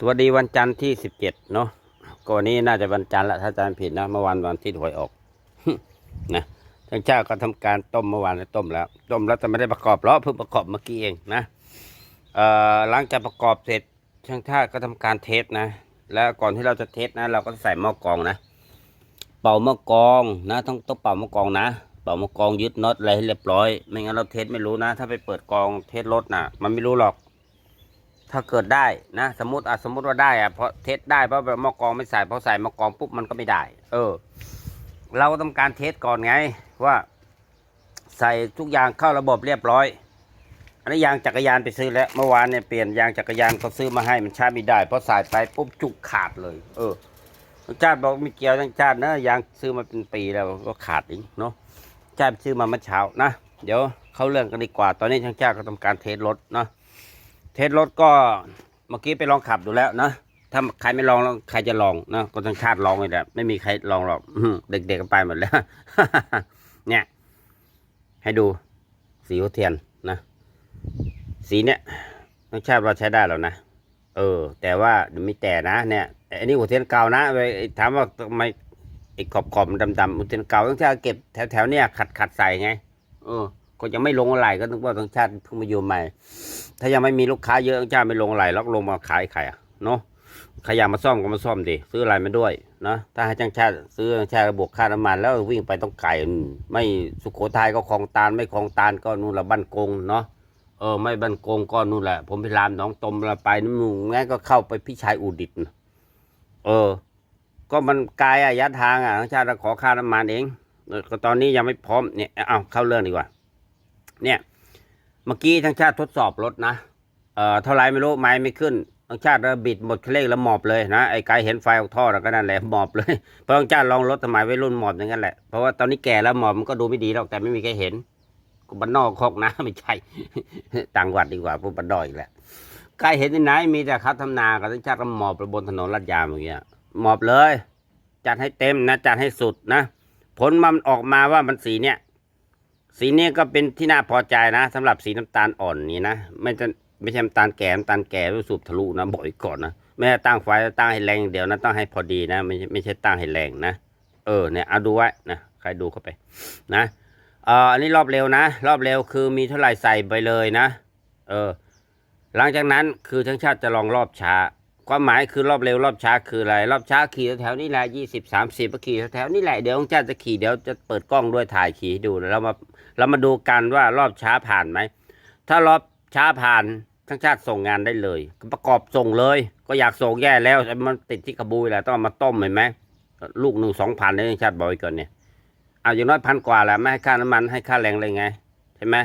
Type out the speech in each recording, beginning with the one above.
สวัสดีวันจันทร์ที่สิบเจ็ดเนาะก็นนี้น่าจะวันจันทร์ละถ้าจำผิดนะเมื่อวานวันที่หวยออกนะทางเจ้าก็ทำการต้มเมื่อวานแล้วต้มแล้ว ต้มแล้วแต่ไม่ได้ประกอบล้อเพิ่งประกอบเมื่อกี้เองนะเอ่อหลังจากประกอบเสร็จช่างชาติก็ทำการเทสนะ แล้วก่อนที่เราจะเทสนะ เราก็ใส่หม้อกองนะ เป่าหม้อกองนะต้องต้องเป่าหม้อกองนะเป่าหม้อกองยึดน็อตอะไรให้เรียบร้อย ไม่งั้นเราเทสไม่รู้นะ ถ้าไปเปิดกองเทสรถนะมันไม่รู้หรอก ถ้าเกิดได้นะ สมมติอะสมมติว่าได้อะเพราะเทสได้เพราะม้อกรองไม่ใส่พอใส่ม้อกรองปุ๊บมันก็ไม่ได้ เออ เราก็ต้องการเทสก่อนไง ว่า ใส่ทุกอย่างเข้าระบบเรียบร้อยอันนี้ยางจักรยานไปซื้อแล้วเมื่อวานเนี่ยเปลี่ยนยางจักรยานเขาซื้อมาให้มันใช้ไม่ได้เพราะใส่ไปปุ๊บจุกขาดเลย เออทั้งชาติบอกม่เกี่ยวทั้งชาตินะยางซื้อมาเป็นปีแล้วก็ขาดอีกเนาะชาติซื้อมาเมื่อเช้านะเดี๋ยวเข้าเรื่องกันดีกว่า ตอนนี้ทั้งชาติก็ทำการเทสรถเนาะ เทสรถก็เมื่อกี้ไปลองขับดูแล้วนะถ้าใครไม่ลองแล้วใครจะลองนะก็ต้องชาติลองเลยแหละไม่มีใครลองหรอกเด็กๆก็ไปหมดแล้ว เนี่ย ให้ดูสีหัวเทียนนะ สีเนี้ยต้องชาติว่าใช้ได้แล้วนะเออ แต่ว่าไมีแต่นะเนี่ยอันนี้หัวเทียนเก่านะไปถามว่าทำไมไอ้ขอบขอบมันดำๆหัวเทียนเก่าต้องชาติเก็บแถวๆเนี่ยขัดขัดๆใส่ไงเออ ก็ยังไม่ลงอะไรก็นึกว่าต้งชาติเพิ่งมาอยู่ใหม่ ถ้ายังไม่มีลูกค้าเยอะเจ้าติไม่ลงอะไรล็อกลงมาขายใครอะเนาะใครอยากมาซ่อมก็มาซ่อมดิซื้ออะไรมาด้วยนะถ้าให้จ้างชาติซื้อจ้างชาติบวกค่าน้ำมันแล้ววิ่งไปต้องไก่ไม่สุโขทัยก็คลองตาลไม่คลองตาลก็นู่นละบ้านกงเนาะเออไม่บ้านกงก็นู่นแหละ ผมไปรามหน้องตมละไปนู่นงั้นก็เข้าไปพี่ชายอุดิตเออ ก็มันไกลอะยะทางอะทางชาติขอค่าน้ำมันเองก็ตอนนี้ยังไม่พร้อมเนี่ยเอาเข้าเรื่องดีกว่า เนี่ยเมื่อกี้ทั้งชาติทดสอบรถนะเอ่อเท่าไรไม่รู้ไม่ไม่ขึ้นทั้งชาติบิดหมดเครื่องแล้วหมอบเลยนะไอ้กายเห็นไฟออกท่อแล้วก็นั่นแหละหมอบเลยเพราะทั้งชาติลองรถสมัยวัยรุ่นหมอบอย่างนั้นแหละเพราะว่าตอนนี้แก่แล้วหมอบมันก็ดูไม่ดีหรอกแต่ไม่มีใครเห็นกูบ้านนอกคอกนะไม่ใช่ต่างวัดดีกว่าพวกบ้านดอยอีกแหละใครเห็นที่ไหนมีแต่เขาทำนากับทั้งชาติก็หมอบไปบนถนนลาดยางอย่างเงี้ยหมอบเลย จัดให้เต็มนะจัดให้สุดนะ ผลมันออกมาว่ามันสีเนี้ย สีนี้ก็เป็นที่น่าพอใจนะสำหรับสีน้ำตาลอ่อนนี้นะไม่จะไม่ใช่น้ำตาลแก่น้ำตาลแก่รู้สูบทะลุนะบอกอีกก่อนนะไม่ได้ตั้งไฟตั้งให้แรงเดียวนะต้องให้พอดีนะ ไม่ใช่ไม่ใช่ตั้งให้แรงนะเออเนี่ยเอาดูไว้นะใครดูเข้าไปนะเอออันนี้รอบเร็วนะ รอบเร็วคือมีเท่าไหร่ใส่ไปเลยนะ เออ หลังจากนั้นคือทั้งชาติจะลองรอบช้า ความหมายคือรอบเร็วรอบช้าคืออะไร รอบช้าขี่แถวๆนี้แหละยี่สิบสามสิบขี่แถวๆนี้แหละเดี๋ยวองชาติจะขี่เดี๋ยวจะเปิดกล้องด้วยถ่ายขี่ให้ดูแล้วเรามาเรามาดูกันว่ารอบช้าผ่านไหมถ้ารอบช้าผ่านทั้งชาติส่งงานได้เลย ประกอบส่งเลย ก็อยากส่งแย่แล้วมันติดที่กระบุยแหละต้องมาต้มเห็นไหมลูกหนึ่งสองพันเลยทั้งชาติบอกไว้ก่อนเนี่ยเอาอย่างน้อยพันกว่าแหละไม่ให้ค่าน้ำมันให้ค่าแรงเลยไงใช่ไหม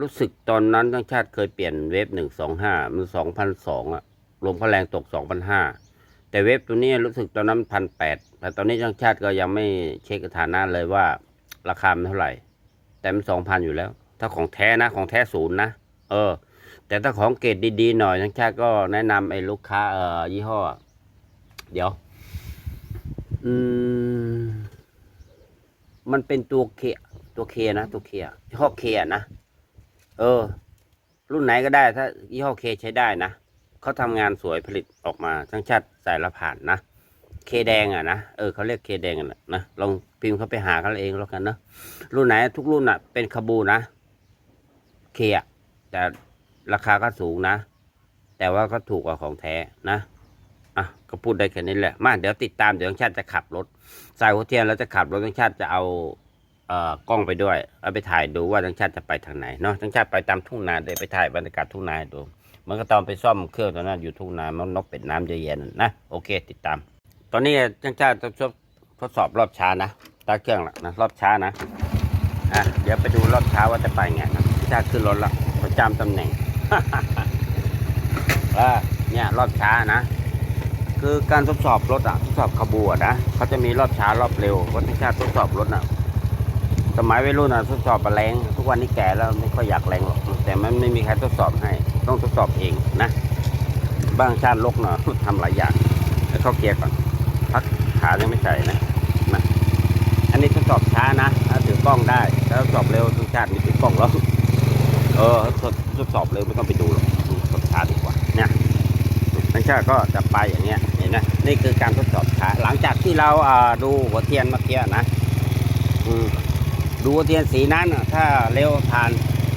รู้สึกตอนนั้นทั้งชาติเคยเปลี่ยนเวฟหนึ่งสองห้ามันสองพันสองอะ รวมค่าแรงตกสองพันห้าแต่เวฟตัวนี้รู้สึกตอนนั้นพันแปดแต่ตอนนี้ทั้งชาติก็ยังไม่เช็คสถานะเลยว่าราคามันเท่าไหร่ แต่มันสองพันอยู่แล้ว ถ้าของแท้นะของแท้ศูนย์นะ เออ แต่ถ้าของเกรดดีๆหน่อยทั้งชาติก็แนะนำไอ้ลูกค้าเอ่อยี่ห้อ เดี๋ยว อืม มันเป็นตัวเคตัวเคนะ ตัวเคยี่ห้อเคนะ เออ รุ่นไหนก็ได้ ถ้ายี่ห้อเคใช้ได้นะ เขาทำงานสวยผลิตออกมาทั้งชาติใส่ละผ่านนะ เคแดงอะนะเออเขาเรียกเคแดงอะนะลองพิมพ์เขาไปหากันเองแล้วกันเนอะรุ่นไหนทุกรุ่นอะ เป็นคาบูนะ เคอะแต่ราคาก็สูงนะ แต่ว่าก็ถูกกว่าของแท้นะอะก็พูดได้แค่นี้แหละมาเดี๋ยวติดตามเดี๋ยวทั้งชาติจะขับรถสายหัวเทียนแล้วจะขับรถทั้งชาติจะเอาเอ่อกล้องไปด้วยเอาไปถ่ายดูว่าทั้งชาติจะไปทางไหนเนาะทั้งชาติไปตามทุ่งนาเดี๋ยวไปถ่ายบรรยากาศทุ่งนาดู มันก็ตอนไปซ่อมเครื่องตอนนั้นอยู่ทุ่งนามันนกเป็ดน้ำเยอะแยะนั่นนะโอเค ติดตาม ตอนนี้ช่างชาติทดทดสอบรอบช้านะตาเครื่องละนะรอบช้านะอะเดี๋ยวไปดูรอบช้าว่าจะไปไงนะช่างชาติขึ้นรถละประจำตำแหน่งอ่าเนี่ยรอบช้านะ คือการทดสอบรถอะทดสอบขบวนนะเขาจะมีรอบช้ารอบเร็ววัช่างชาติทดสอบรถอะ สมัยวัยรุ่นอะทดสอบแรงทุกวันนี้แก่แล้วไม่ค่อยอยากแรงหรอกแต่มันไม่มีใครทดสอบให้ ต้องทดสอบเองนะบางชาติลกเนาะทำหลายอย่างแล้วเข้าเกียร์ก่อน พักขายังไม่ใส่นะนะอันนี้ทดสอบช้านะถ้าถือกล้องได้ถ้าทดสอบเร็วทุกชาติมีถือกล้องแล้วเออทดทดสอบเร็วไม่ต้องไปดูหรอกดูทดช้าดีกว่าเนี่ยทั้งชาติก็จะไปอย่างเงี้ยเห็นไหมนี่คือการทดสอบช้าหลังจากที่เราอ่าดูหัวเทียนเมื่อกี้นะอืม ดูเทียนสีนั้นน่ะถ้าเร็วผ่าน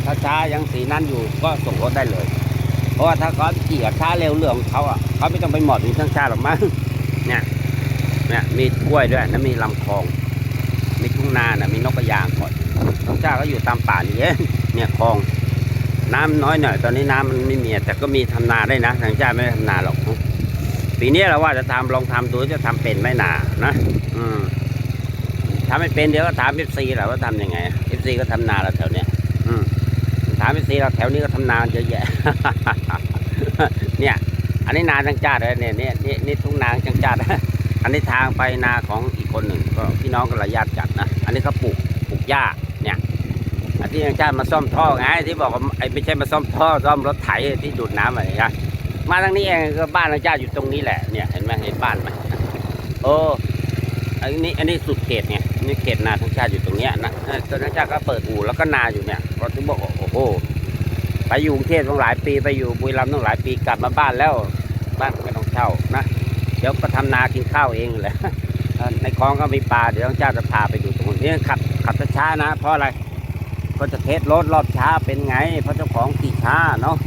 ถ้าช้ายังสีนั้นอยู่ก็ส่งรถได้เลย เพราะว่าถ้าเขาขี่กับช้าเร็วเรื่องของเขาอะเขาไม่ต้องไปหมอดถึงเครื่องชาหรอกมั้งเนี่ยเนี่ยมีกล้วยด้วยนะมีลำคลอง มีทุ่งนานะมีนกกระยางก่อนเครื่องชาก็อยู่ตามป่านี่เองเนี่ยคลอง น้ำน้อยหน่อย ตอนนี้น้ำมันไม่มีแต่ก็มีทำนาได้นะทางชาไม่ได้ทำนาหรอกปีนี้เราว่าจะทำลองทำดูจะทำเป็นไม่นานะ อืม ทำไม่เป็นเดี๋ยวก็ถามเอฟซีแหละว่าทำยังไงเอฟซีก็ทำนาแล้วแถวเนี้ยอืมถามเอฟซีเราแถวนี้ก็ทำนาเยอะแยะ เนี่ย อันนี้นาจังจาดเลยเนี่ยเนี่ยนี่นี่ทุ่งนาจังจาดอันนี้ทางไปนาของอีกคนหนึ่งก็พี่น้องกันระยาดจัดนะอันนี้เขาปลูกปลูกหญ้าเนี่ยอันที่ยังชาติมาซ่อมท่อไงที่บอกว่าไอ้ไม่ใช่มาซ่อมท่อซ่อมรถไถที่ดูดน้ำอะไรนะมาทางนี้เองก็บ้านทางชาติอยู่ตรงนี้แหละเนี่ยเห็นไหมเห็นบ้านไหมโอ้อันนี้อันนี้สุดเขตไง นี่เขตนาทางชาติอยู่ตรงเนี้ยนะตอนทางชาติก็เปิดอู่แล้วก็นาอยู่เนี่ยก็ถึงบอกโอ้โหไปอยู่กรุงเทพตั้งหลายปีไปอยู่บุรีรัมย์ต้งหลายปีกลับมาบ้านแล้วบ้านไม่ต้องเช่านะเดี๋ยวก็ทำนากินข้าวเองแหละในคลองก็มีปลาเดี๋ยวทางชาติจะพาไปดูตรงนี้ขับขับช้าๆนะ เพราะอะไรก็จะเทสรถรอบช้าเป็นไง เพราะเจ้าของขี่ช้าเนาะ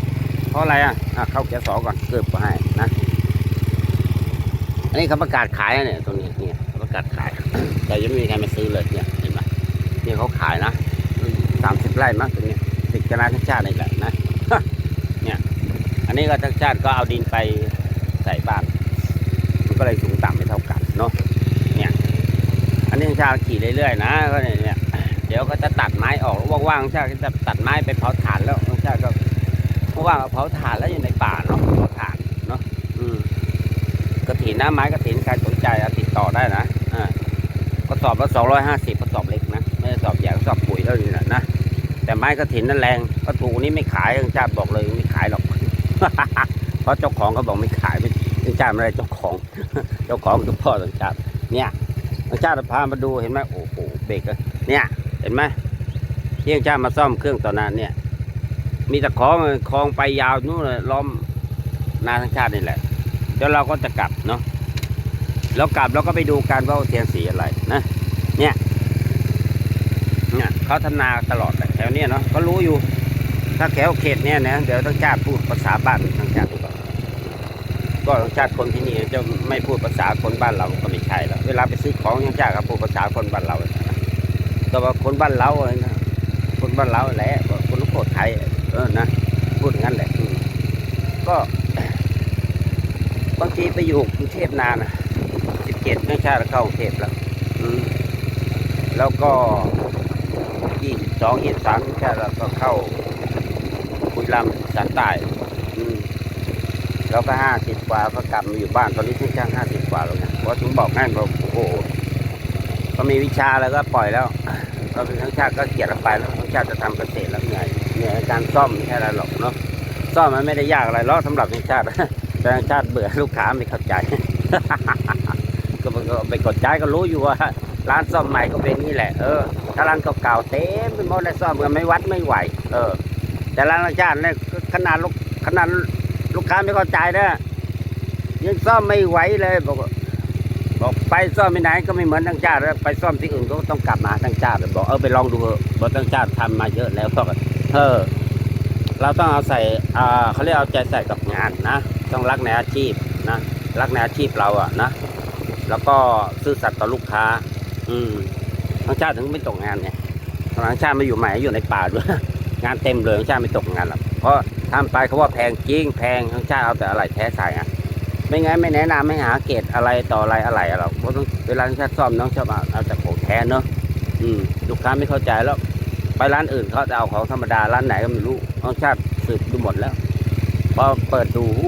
เพราะอะไรอะเข้าเกียร์สองก่อนเกือบก็ให้นะอันนี้เขาประกาศขายเนี่ยตรงนี้ ประกาศขาย แต่ยังไม่มีใครมาซื้อเลยเนี่ยเห็นไหมเนี่ยเขาขายนะสามสิบไร่มั้งตรงนี้ติดกระนาทั้งชาติเลยแหละนะเนี่ยอันนี้ก็ทั้งชาติก็เอาดินไปใส่บ้านมันก็เลยสูงต่ำไม่เท่ากันเนาะเนี่ยอันนี้ทั้งชาติขี่เรื่อยๆนะก็เนี่ยเนี่ยเดี๋ยวก็จะตัดไม้ออกว่างๆชาติก็จะตัดไม้ไปเผาถ่านแล้วชาติก็ว่างๆเผาถ่านแล้วอยู่ในป่าเนาะเผาถ่านเนาะอืมกระถินนะไม้กระถินใครสนใจติดต่อได้นะ กระสอบละสองร้อยห้าสิบกระสอบเล็กนะไม่ใช่กระสอบใหญ่กระสอบปุ๋ยเท่านี้นะนะแต่ไม้กระถินนั่นแรงก็ถูนี้ไม่ขายทางชาติบอกเลยไม่ขายหรอก เพราะเจ้าของเขาบอกไม่ขายไม่ทางชาติไม่ได้เจ้าของ เจ้าของคือพ่อทางชาติเนี่ยทางชาติพามาดูเห็นไหมโอ้โหเบรกเนี่ยเห็นไหมเที่ยงชาติมาซ่อมเครื่องตอนนั้นเนี่ย มีตะขอคลองไปยาวนู่นเลยล้อมนาทั้งชาตินี่แหละเดี๋ยวเราก็จะกลับเนาะ แล้วกลับเราก็ไปดูการว่าเทียนสีอะไรนะเนี่ยเนี่ยเขาทำนาตลอดแถวเนี้ยเนาะก็รู้อยู่ ถ้าแถวเขตเนี้ยนะเดี๋ยวต้องชาติพูดภาษาบ้านทางชาติดีกว่าก็ทางชาติคนที่นี่จะไม่พูดภาษาคนบ้านเราก็ไม่ใช่แล้วเวลาไปซื้อของทางชาติก็พูดภาษาคนบ้านเราก็ว่าคนบ้านเราเลยนะคนบ้านเราแหละบอกคนโคตรไทยเออนะพูดงั้นแหละก็บางทีไปอยู่กรุงเทพนานนะ เจ็ดไม่ใช่เข้าเทพแล้วแล้วก็ยี่สิบสองยี่สามไม่ใช่แล้วก็เข้าบุรีรัมย์สันใต้แล้วก็ห้าสิบกว่าก็กลับมาอยู่บ้านตอนนี้ที่ช่างห้าสิบกว่าแล้วนะเพราะถึงบอกง่ายบอกโอ้โหก็มีวิชาแล้วก็ปล่อยแล้วก็เป็นทั้งชาติก็เกลียดออกไปแล้วทั้งชาติจะทำเกษตรแล้วเหนื่อยเหนื่อยการซ่อมไม่ใช่อะไรหรอกเนาะซ่อมมันไม่ได้ยากอะไรหรอกสำหรับทั้งชาติแต่ทั้งชาติเบื่อลูกค้าไม่เข้าใจ ก็ไปกดใจก็รู้อยู่ว่าร้านซ่อมใหม่ก็เป็นนี่แหละเออถ้าร้านเก่าๆเต็มไปหมดเลยซ่อมกันไม่วัดไม่ไหว เออ แต่ร้านทั้งชาติเนี่ยขนาดลูกขนาดลูกค้าไม่เข้าใจนะยังซ่อมไม่ไหวเลยบอกบอกไปซ่อมไปไหนก็ไม่เหมือนทั้งชาติแล้วไปซ่อมที่อื่นก็ต้องกลับมาทั้งชาติบอกเออไปลองดูเอะบอกทั้งชาติทำมาเยอะแล้วก็เออเราต้องเอาใส่อ่าเขาเรียกเอาใจใส่กับงานนะ ต้องรักในอาชีพนะ รักในอาชีพเราอะนะ แล้วก็ซื่อสัตย์ต่อลูกค้า อืมทั้งชาติถึงไม่ตกงานเนี่ยทั้งชาติมาอยู่ใหม่อยู่ในป่าด้วยงานเต็มเลยทั้งชาติไม่ตกงานหรอกเพราะทำไปเขาว่าแพงจริงแพงทั้งชาติเอาแต่อะไรแท้ใส่อะไม่งั้นไม่แนะนำไม่หาเกรดอะไรต่ออะไรอะไรหรอกเพราะเวลาที่ชาติซ่อมน้องชอบเอาเอาจากของแท้เนอะอืมลูกค้าไม่เข้าใจแล้วไปร้านอื่นเขาจะเอาของธรรมดาร้านไหนก็ไม่รู้น้งชาติสืบดูหมดแล้วพอเปิดดูหู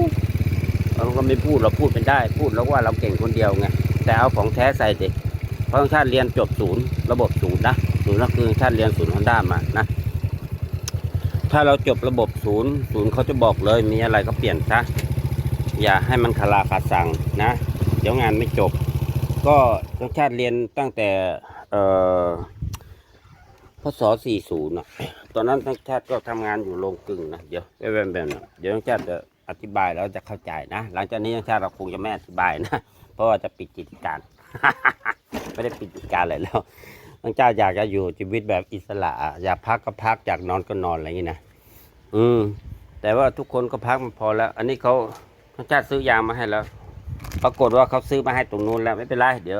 เราก็ไม่พูดเราพูดเป็นได้ พูดแล้วว่าเราเก่งคนเดียวไง แต่เอาของแท้ใส่สิเพราะชาติเรียนจบศูนย์ระบบศูนย์นะศูนย์ก็คือชาติเรียนศูนย์ฮอนด้ามานะ ถ้าเราจบระบบศูนย์ศูนย์เขาจะบอกเลยมีอะไรก็เปลี่ยนซะอย่าให้มันคาราคาสั่งนะ เดี๋ยวงานไม่จบ ก็ต้องชาติเรียนตั้งแต่เอ่อพศ40น่ะตอนนั้นทั้งชาติก็ทำงานอยู่โรงกลึงนะ เดี๋ยวแวมๆๆเดี๋ยวทั้งชาติจะอธิบายแล้วจะเข้าใจนะ หลังจากนี้ทั้งชาติเราคงจะไม่อธิบายนะ เพราะว่าจะปิดกิจการ ไม่ได้ปิดกิจการเลยแล้วทั้งชาตอยากจะอยู่ชีวิตแบบอิสระ อยากพักก็พักอยากนอนก็นอนอะไรอย่างนี้นะอืม แต่ว่าทุกคนก็พักมันพอแล้ว อันนี้เขาทั้งชาตซื้อยามาให้แล้ว ปรากฏว่าเขาซื้อมาให้ตรงนู้นแล้วไม่เป็นไรเดี๋ยว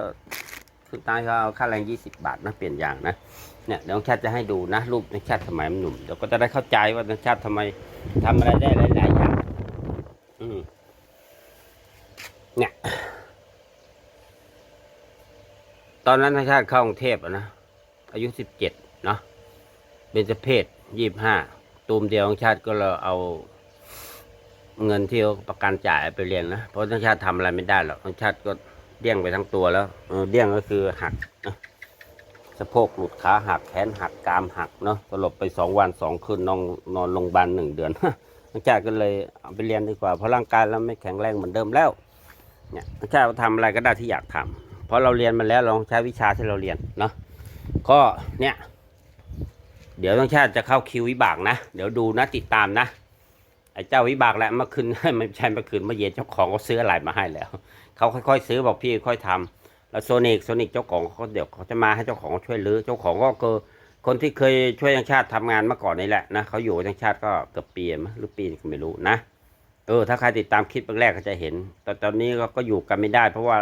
คุณตาเขาเอาค่าแรงยี่สิบบาทนะเปลี่ยนยางนะเนี่ยเดี๋ยวชาติจะให้ดูนะรูปในชาติสมัยมันหนุ่มเดี๋ยวก็จะได้เข้าใจว่าน้องชาติทำไมทำอะไรได้หลายๆอย่างอืมเนี่ย ตอนนั้นน้งชาติเข้ากรุงเทพอะนะอายุสิบเจ็ดเนาะเบญจเพศยี่บห้าตูมเดียวของชาติก็เราเอาเงินที่เขาประกันจ่ายไปเรียนนะเพราะทั้งชาติทำอะไรไม่ได้หรอกทั้งชาติก็เดี้ยงไปทั้งตัวแล้วเดี้ยงก็คือหักสะโพกหลุดขาหักแขนหักกรามหักเนาะสลบไปสองวันสองคืนนอนนอนโรงพยาบาลหนึ่งเดือนทั้งชาติก็เลยเอาไปเรียนดีกว่าเพราะร่างกายเราไม่แข็งแรงเหมือนเดิมแล้วเนี่ยทั้งชาติทำอะไรก็ได้ที่อยากทำเพ ราะเราเรียนมาแล้วเราต้องใช้วิชาที่เราเรียนเนาะก็เนี่ยเดี๋ยวทั้งชาติจะเข้าคิววิบากนะ เดี๋ยวดูนะติดตามนะ ไอ้เจ้าวิบากแหละเมื่อคืนไม่ใช่เมื่อคืนเมื่อเย็นเจ้าของเขาซื้ออะไรมาให้แล้วเขาค่อยๆซื้อบอกพี่ค่อยทำแล้วโซนิกโซนิกเจ้าของเขาเดี๋ยวเขาจะมาให้เจ้าของช่วยรื้อเจ้าของก็คือคนที่เคยช่วยทางชาติทำงานมาก่อนนี่แหละนะเขาอยู่ทางชาติก็เกือบปีมั้หรือปีก็ไม่รู้นะเออถ้าใครติดตามคลิปแรกก็จะเห็นแต่ตอนนี้ก็อยู่กันไม่ได้ เพราะว่า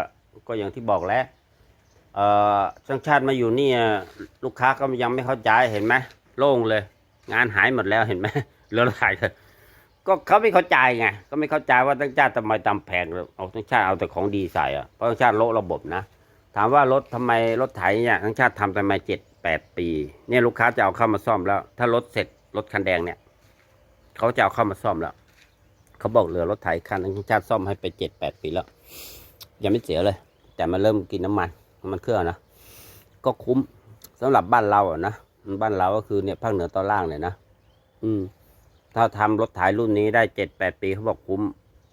ก็อย่างที่บอกแล้วเอ่อทางชาติมาอยู่นี่ลูกค้าก็ยังไม่เข้าใจเห็นไหมโล่งเลย งานหายหมดแล้วเห็นไหมเหลือหายเลยก็เขาไม่เข้าใจไงก็ไม่เข้าใจว่าตั้งชาติทำไมตำแพงเอาตั้งชาติเอาแต่ของดีใส่อะเพราะตั้งชาติโละระบบนะ ถามว่ารถทำไมรถไถเนี่ยทั้งชาติทำทำไมเจ็ดแปดปี เนี่ยลูกค้าจะเอาเข้ามาซ่อมแล้ว ถ้ารถเสร็จรถคันแดงเนี่ยเขาจะเอาเข้ามาซ่อมแล้วเขาบอกเหลือรถไถคันตั้งชาติซ่อมให้ไปเจ็ดแปดปีแล้ว ยังไม่เสียเลย แต่มาเริ่มกินน้ำมันน้ำมันเครื่องนะก็คุ้มสำหรับบ้านเราอะนะบ้านเราก็คือเนี่ยภาคเหนือตอนล่างเลยนะอืม ถ้าทำรถถ่ายรุ่นนี้ได้เจ็ดแปดปีเขาบอกคุ้ม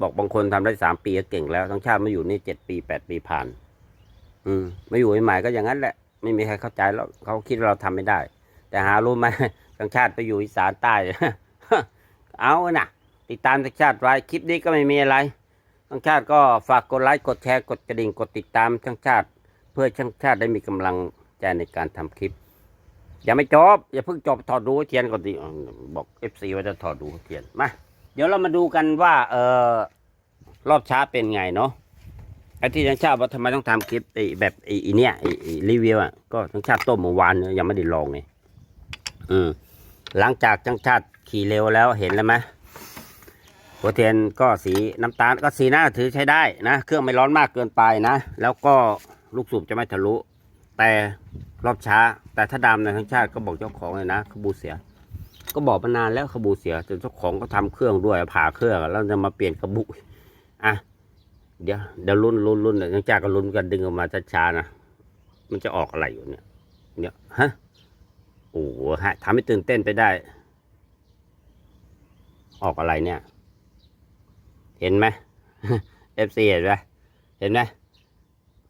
บอกบางคนทำได้สามปีก็เก่งแล้วทั้งชาติมาอยู่นี่เจ็ดปีแปดปีผ่าน อืมมาอยู่ใหม่ก็อย่างนั้นแหละ ไม่มีใครเข้าใจแล้วเขาคิดว่าเราทำไม่ได้ แต่หารู้ไหมทั้งชาติไปอยู่อีสานใต้เอานะติดตามทั้งชาติไว้คลิปนี้ก็ไม่มีอะไร ทั้งชาติก็ฝากกดไลค์กดแชร์กดกระดิ่งกดติดตามทั้งชาติ เพื่อทั้งชาติได้มีกำลังใจในการทำคลิป อย่าไม่จบ อย่าเพิ่งจบถอดดูเทียนก่อนดิบอกเอฟซีว่าจะถอดดูเทียนมาเดี๋ยวเรามาดูกันว่า เออรอบช้าเป็นไงเนาะไอ้ที่ทั้งชาติว่าทำไมต้องทำคลิปไอ้แบบไอ้เนี่ยไอ้รีวิวอะก็ทั้งชาติต้มเมื่อวานยยังไม่ได้ลองไงอืมหลังจากทั้งชาติขี่เร็วแล้วเห็นแล้วไหม หัวเทียนก็สีน้ำตาลก็สีหน้าถือใช้ได้นะ เครื่องไม่ร้อนมากเกินไปนะ แล้วก็ลูกสูบจะไม่ทะลุ แต่รอบช้า แต่ถ้าดำในทั้งชาติก็บอกเจ้าของเลยนะขบูเสีย ก็บอกมานานแล้วขบูเสียจนเจ้าของก็ทำเครื่องด้วยผ่าเครื่องแล้วจะมาเปลี่ยนขบูอะเดี๋ยวเดี๋ยวลุ้นลุ้นลุ้นเนี่ยทั้งชาติก็ลุ้นกันดึงออกมาช้าๆนะมันจะออกอะไรอยู่เนี่ย เนี่ยฮะโอ้โหฮะทำให้ตื่นเต้นไปได้ ออกอะไรเนี่ย เห็นไหมเอฟซีเห็นไหมเห็นไหม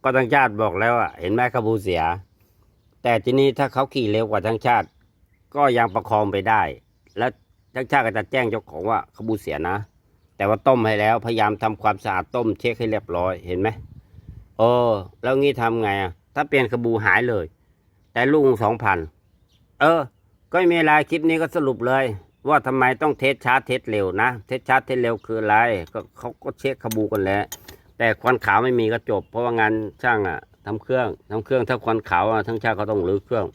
ก็ทั้งชาติบอกแล้วอะเห็นไหมขบูเสีย แต่ทีนี้ถ้าเขาขี่เร็วกว่าทั้งชาติ ก็ยังประคองไปได้ แล้วทั้งชาติก็จะแจ้งเจ้าของว่าขบูเสียนะ แต่ว่าต้มให้แล้ว พยายามทำความสะอาดต้มเช็คให้เรียบร้อยเห็นไหมโอ้แล้วงี้ทำไงอะถ้าเปลี่ยนขบูหายเลย แต่ลุงสองพันเออ ก็ไม่มีอะไรคลิปนี้ก็สรุปเลย ว่าทำไมต้องเทสช้าเทสเร็วนะ เทสช้าเทสเร็วคืออะไรก็เขาก็เช็คขบูกันแล้ว แต่ควันขาวไม่มีก็จบ เพราะว่างานช่างอะทำเครื่องทำเครื่องถ้าควันขาวอะทั้งชาติเขาต้องรื้อเครื่อง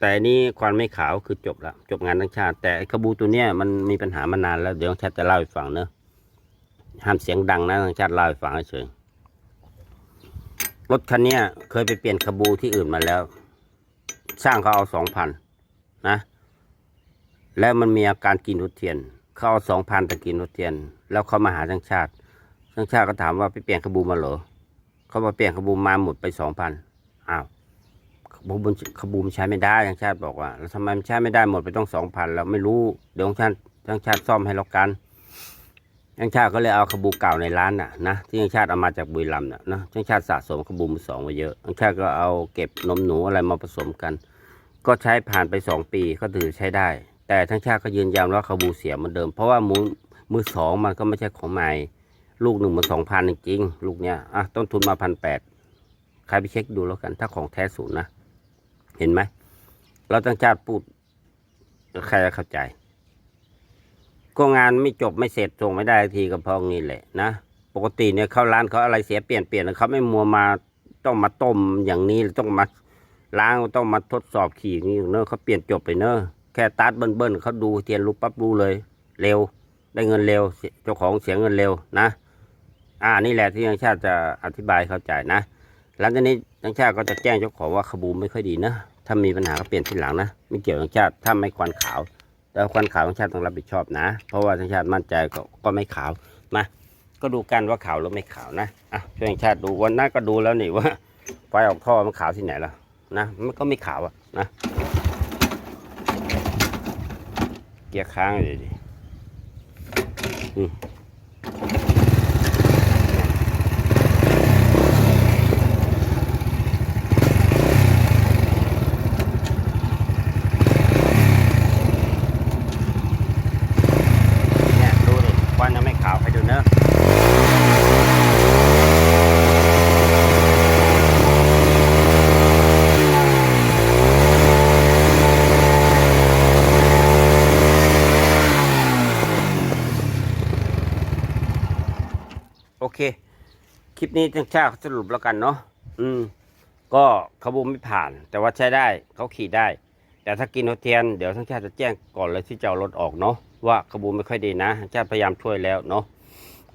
แต่นี้ควันไม่ขาวคือจบละจบงานทั้งชาติ แต่ขบูตัวเนี้ยมันมีปัญหามานานแล้วเดี๋ยวชาติจะเล่าให้ฟังเนอะห้ามเสียงดังนะทั้งชาติเล่าให้ฟังเฉยรถคันนี้เคยไปเปลี่ยนขบูที่อื่นมาแล้วช่างเขาเอาสองพันนะ แล้วมันมีอาการกินทุเทียน เขาเอาสองพันแต่กินทุเทียน แล้วเขามาหาทั้งชาติทั้งชาติก็ถามว่าไปเปลี่ยนขบูมาเหรอเขามาเปลี่ยนขบูมาหมดไปสองพันอ้าวขบูมันขบูมใช้ไม่ได้ทั้งชาติบอกว่าแล้วทำไมมันใช้ไม่ได้หมดไปต้องสองพันแล้วไม่รู้เดี๋ยวทั้งชาติทั้งชาติซ่อมให้เรากันทั้งชาติก็เลยเอาขบูเก่าในร้านน่ะนะที่ทั้งชาติเอามาจากบุรีรัมย์น่ะนะทั้งชาติสะสมขบูมือสองมาเยอะทั้งชาติก็เอาเก็บนมหนูอะไรมาผสมกัน ก็ใช้ผ่านไปสองปีก็ถือใช้ได้ แต่ทั้งชาติก็ยืนยันว่าขบูเสียเหมือนเดิม เพราะว่ามุนมือสองมันก็ไม่ใช่ของใหม่ ลูกหนึ่งมันสองพันจริงลูกเนี้ยอะต้นทุนมาพันแปดใครไปเช็คดูแล้วกัน ถ้าของแท้ศูนย์นะ เห็นไหม เราตั้งชาติพูดใครจะเข้าใจ ก็งานไม่จบไม่เสร็จส่งไม่ได้ทีก็เพราะงี้แหละนะปกติเนี่ยเข้าร้านเขาอะไรเสียเปลี่ยนเปลี่ยนเขาไม่มัวมาต้องมาต้มอย่างนี้ต้องมาล้างต้องมาทดสอบขี่นี้เนอะเขาเปลี่ยนจบไปเนอะ ค่ตัดเบิ้ลเบิ้ลเขาดูเทียนรูปปั๊บรู้เลย เร็ว ได้เงินเร็ว เจ้าของเสียเงินเร็วนะ อ่านี่แหละที่ยังชาติจะอธิบายเข้าใจนะ หลังจากนี้ยังชาติก็จะแจ้งเจ้าของว่าขบูไม่ค่อยดีนะ ถ้ามีปัญหาก็เปลี่ยนทีหลังนะ ไม่เกี่ยวกับยังชาติถ้าไม่ควันขาว แต่ควันขาวยังชาติต้องรับผิดชอบนะ เพราะว่ายังชาติมั่นใจก็ก็ไม่ขาวมา ก็ดูกันว่าขาวหรือไม่ขาวนะ อะช่วยยังชาติดูวันหน้าก็ดูแล้วนี่ว่าไฟออกท่อมันขาวที่ไหนแล่ะนะ มันก็ไม่ขาวอะนะ เกียร์ค้างเลยดิ เนี่ยดูดิควันยังไม่ขาวให้ดูเนอะโอ เค คลิปนี้ทั้งชาติสรุปแล้วกันเนาะอืม ก็ขบูไม่ผ่าน แต่ว่าใช้ได้เขาขี่ได้ แต่ถ้ากินโอเทียนเดี๋ยวทั้งชาติจะแจ้งก่อนเลยที่จะเอารถออกเนาะว่าขบูไม่ค่อยดีนะทั้งชาติพยายามช่วยแล้วเนาะ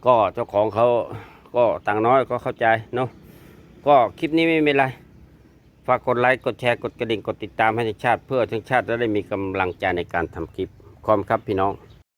ก็เจ้าของเขาก็ตังน้อยก็เข้าใจเนาะก็คลิปนี้ไม่เป็นไรฝากกดไลค์กดแชร์กดกระดิ่งกดติดตามให้ทั้งชาติ เพื่อทั้งชาติจะได้มีกำลังใจในการทำคลิป ขอบคุณครับพี่น้อง